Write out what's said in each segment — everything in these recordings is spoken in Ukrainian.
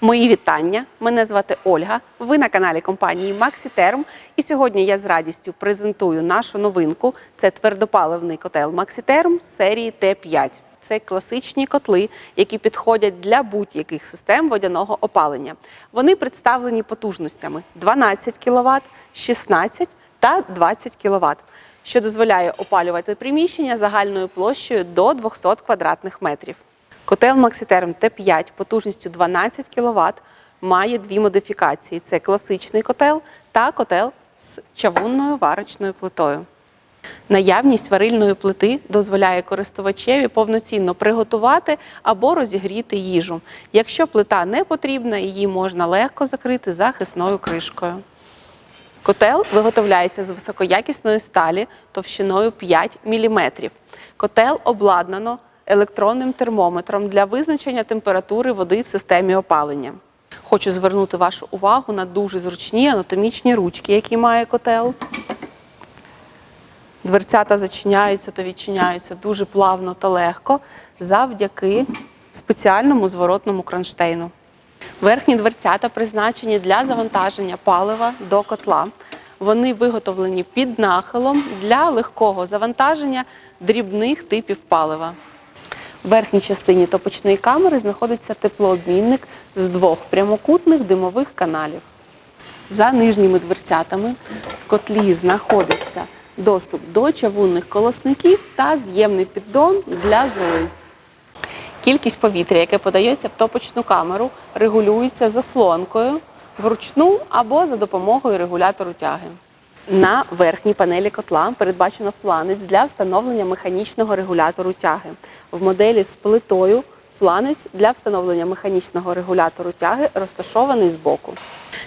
Мої вітання. Мене звати Ольга. Ви на каналі компанії Maxiterm. І сьогодні я з радістю презентую нашу новинку. Це твердопаливний котел з серії Т5. Це класичні котли, які підходять для будь-яких систем водяного опалення. Вони представлені потужностями 12 кВт, 16 та 20 кВт, що дозволяє опалювати приміщення загальною площею до 200 квадратних метрів. Котел Maxiterm Т5 потужністю 12 кВт має дві модифікації: це класичний котел та котел з чавунною варочною плитою. Наявність варильної плити дозволяє користувачеві повноцінно приготувати або розігріти їжу. Якщо плита не потрібна, її можна легко закрити захисною кришкою. Котел виготовляється з високоякісної сталі товщиною 5 мм. Котел обладнано електронним термометром для визначення температури води в системі опалення. Хочу звернути вашу увагу на дуже зручні анатомічні ручки, які має котел. Дверцята зачиняються та відчиняються дуже плавно та легко завдяки спеціальному зворотному кронштейну. Верхні дверцята призначені для завантаження палива до котла. Вони виготовлені під нахилом для легкого завантаження дрібних типів палива. В верхній частині топочної камери знаходиться теплообмінник з двох прямокутних димових каналів. За нижніми дверцятами в котлі знаходиться доступ до чавунних колосників та з'ємний піддон для золи. Кількість повітря, яке подається в топочну камеру, регулюється заслонкою вручну або за допомогою регулятору тяги. На верхній панелі котла передбачено фланець для встановлення механічного регулятору тяги. В моделі з плитою фланець для встановлення механічного регулятору тяги розташований збоку.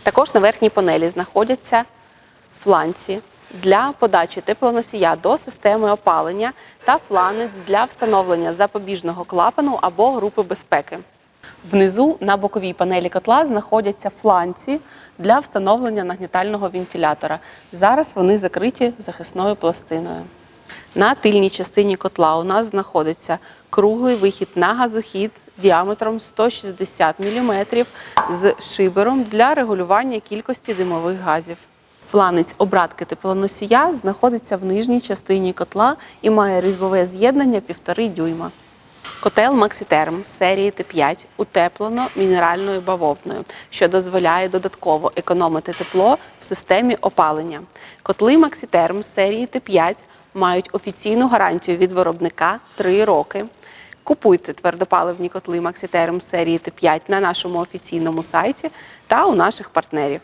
Також на верхній панелі знаходяться фланці для подачі теплоносія до системи опалення та фланець для встановлення запобіжного клапану або групи безпеки. Внизу на боковій панелі котла знаходяться фланці для встановлення нагнітального вентилятора. Зараз вони закриті захисною пластиною. На тильній частині котла у нас знаходиться круглий вихід на газохід діаметром 160 мм з шибером для регулювання кількості димових газів. Фланець обратки теплоносія знаходиться в нижній частині котла і має різьбове з'єднання 1,5 дюйма. Котел з серії Т5 утеплено мінеральною бавовною, що дозволяє додатково економити тепло в системі опалення. Котли з серії Т5 мають офіційну гарантію від виробника 3 роки. Купуйте твердопаливні котли з серії Т5 на нашому офіційному сайті та у наших партнерів.